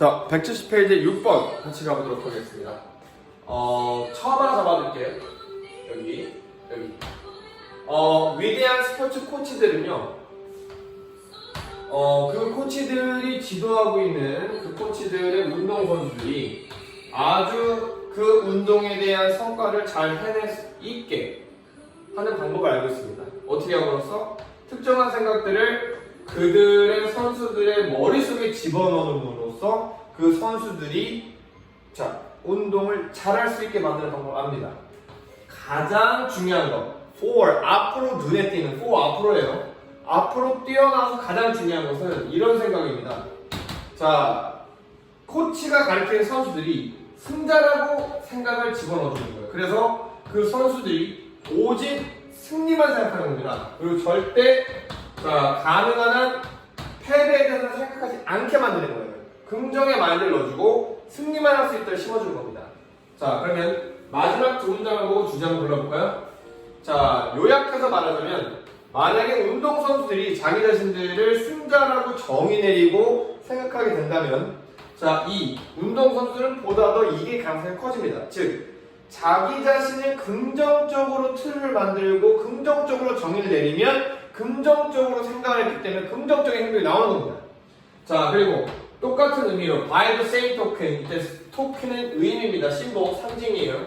자, 170페이지 6번 같이 가보도록 하겠습니다. 어, 처음 하나 잡아둘게요. 여기, 여기. 어, 위대한 스포츠 코치들은요, 어, 그 코치들이 지도하고 있는 그 코치들의 운동 선수들이 아주 그 운동에 대한 성과를 잘 해낼 수 있게 하는 방법을 알고 있습니다. 어떻게 함으로써 특정한 생각들을 그들의 선수들의 머릿속에 집어넣 음으로써 그 선수들이 자 운동을 잘할 수 있게 만드는 방법을 압니다. 가장 중요한 거 for 앞으로 눈에 띄는 for 앞으로예요. 앞으로 뛰어나서 가장 중요한 것은 이런 생각입니다. 자 코치가 가르치는 선수들이 승자라고 생각을 집어넣어 주는 거예요. 그래서 그 선수들이 오직 승리만 생각하는 겁니다. 그리고 절대 자, 가능한 한 패배에 대해서 생각하지 않게 만드는 거예요. 긍정의 마인드를 넣어주고 승리만 할 수 있도록 심어주는 겁니다. 자, 그러면 마지막 두 문장을 보고 주제를 골라볼까요? 자, 요약해서 말하자면 만약에 운동선수들이 자기 자신들을 승자라고 정의 내리고 생각하게 된다면 자, 이 운동선수는 보다 더 이게 가능성이 커집니다. 즉, 자기 자신을 긍정적으로 틀을 만들고 긍정적으로 정의를 내리면 긍정적으로 생각을 했기 때문에 긍정적인 행동이 나오는 겁니다. 자, 그리고 똑같은 의미로 the same token, 이때 토큰은 의미입니다. 심보, 상징이에요.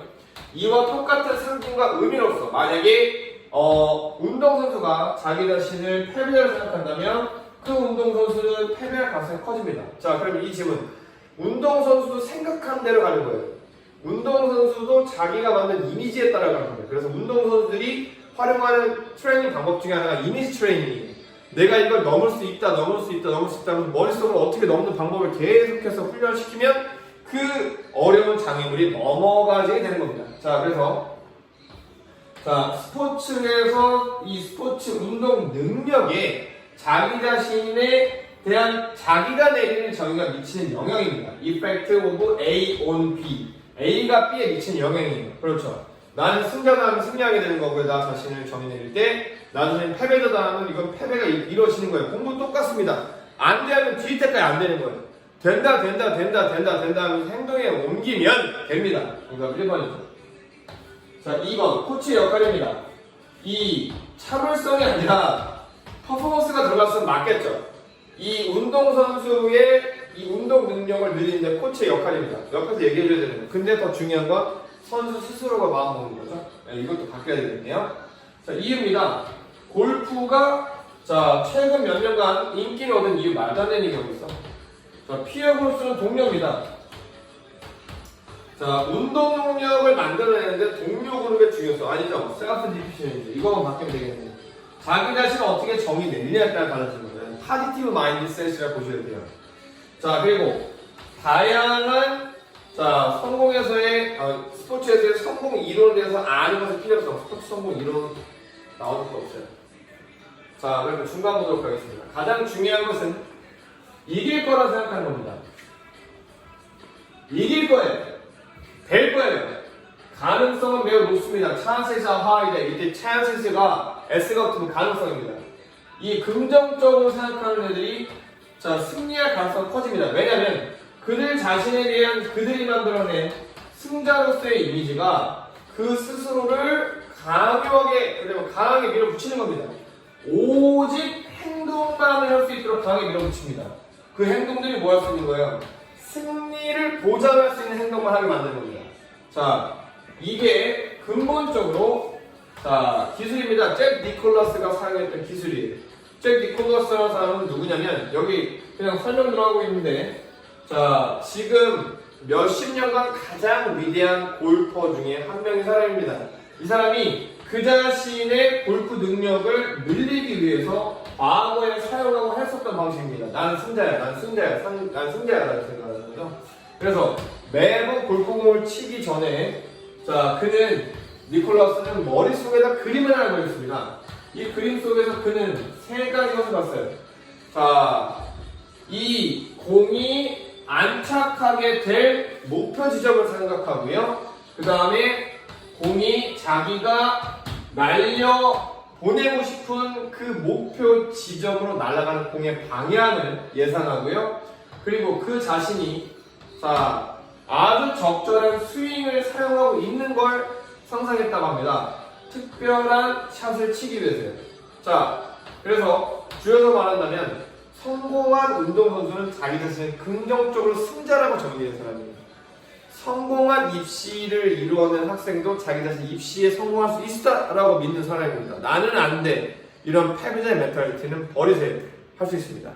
이와 똑같은 상징과 의미로서 만약에 어, 운동선수가 자기 자신을 패배자로 생각한다면 그 운동선수는 패배할 가능성이 커집니다. 자, 그럼 이 질문. 운동선수도 생각한 대로 가는 거예요. 운동선수도 자기가 만든 이미지에 따라 가는 거예요. 그래서 운동선수들이 활용하는 트레이닝 방법 중에 하나가 이미지 트레이닝이에요. 내가 이걸 넘을 수 있다, 넘을 수 있다, 넘을 수 있다 하면서 머릿속으로 어떻게 넘는 방법을 계속해서 훈련시키면 그 어려운 장애물이 넘어가게 되는 겁니다. 자, 그래서 자, 스포츠에서 이 스포츠 운동 능력에 자기 자신에 대한 자기가 내리는 정의가 미치는 영향입니다. Effect of A on B. A가 B에 미치는 영향이에요. 그렇죠. 나는 승자다 하면 승리하게 되는 거고요. 나 자신을 정의 내릴 때, 나 자신이 패배자다 하면 이건 패배가 이- 이루어지는 거예요. 공부 똑같습니다. 안 되면 뒤 때까지 안 되는 거예요. 된다, 된다, 된다, 된다, 된다 하면서 행동에 옮기면 됩니다. 정답 1번이죠. 자, 2번. 코치의 역할입니다. 이 차별성이 아니라 퍼포먼스가 들어갔으면 맞겠죠. 이 운동선수의 이 운동 능력을 늘리는 데 코치의 역할입니다. 옆에서 얘기해줘야 되는 거예요. 근데 더 중요한 건 선수 스스로가 마음 먹는 거죠. 네, 이것도 바뀌어야 되겠네요. 자, 이유입니다. 골프가 자, 최근 몇 년간 인기를 얻은 이유 말도 안 되는 얘기하고 있어. 자, 피혁으로 쓰는 동료입니다. 자, 운동 능력을 만들어내는데 동료 그룹의 중요성 아니죠? 셀프 디피션이죠. 이거만 바뀌면 되겠네요. 자기 자신을 어떻게 정의 내리냐에 따라 달라지는 거예요. 파지티브 마인드셋이라 보셔야 돼요. 자, 그리고 다양한 자 성공에서의 어, 스포츠에서의 성공 이론에 대해서 아는 것은 필요 없어. 스포츠 성공 이론 나올 수 없어요. 자, 그러면 중간 보도록 하겠습니다. 가장 중요한 것은 이길 거라 생각하는 겁니다. 이길 거예요. 될 거예요. 가능성은 매우 높습니다. are high. 이때 chances가 S가 붙으면 가능성입니다. 이 긍정적으로 생각하는 애들이 자 승리할 가능성이 커집니다. 왜냐하면 그들 자신에 대한 그들이 만들어낸 승자로서의 이미지가 그 스스로를 강하게 그리고 강하게 밀어붙이는 겁니다. 오직 행동만을 할 수 있도록 강하게 밀어붙입니다. 그 행동들이 뭐 할 수 있는 거예요? 승리를 보장할 수 있는 행동만 하게 만드는 겁니다. 자, 이게 근본적으로 자 기술입니다. 잭 니콜라스가 사용했던 기술이에요. 잭 니콜라스라는 사람은 누구냐면 여기 그냥 설명 들어가고 있는데 자 지금 몇십 년간 가장 위대한 골퍼 중에 한 명의 사람입니다. 이 사람이 그 자신의 골프 능력을 늘리기 위해서 과거에 사용하고 했었던 방식입니다. 나는 승자야, 난 승자야, 상- 난 승자야라는 생각을 하는 거죠. 그래서 매번 골프공을 치기 전에 자 그는 니콜라스는 머릿속에다 그림을 하나 그렸습니다. 이 그림 속에서 그는 세 가지 것을 봤어요. 자, 이 공이 안착하게 될 목표 지점을 생각하고요. 그 다음에 공이 자기가 날려 보내고 싶은 그 목표 지점으로 날아가는 공의 방향을 예상하고요. 그리고 그 자신이 자 아주 적절한 스윙을 사용하고 있는 걸 상상했다고 합니다. 특별한 샷을 치기 위해서요. 자, 그래서 줄여서 말한다면 성공한 운동선수는 자기 자신을 긍정적으로 승자라고 정의하는 사람입니다. 성공한 입시를 이루어낸 학생도 자기 자신 입시에 성공할 수 있다라고 믿는 사람입니다. 나는 안 돼. 이런 패배자의 멘탈리티는 버리세요. 할 수 있습니다.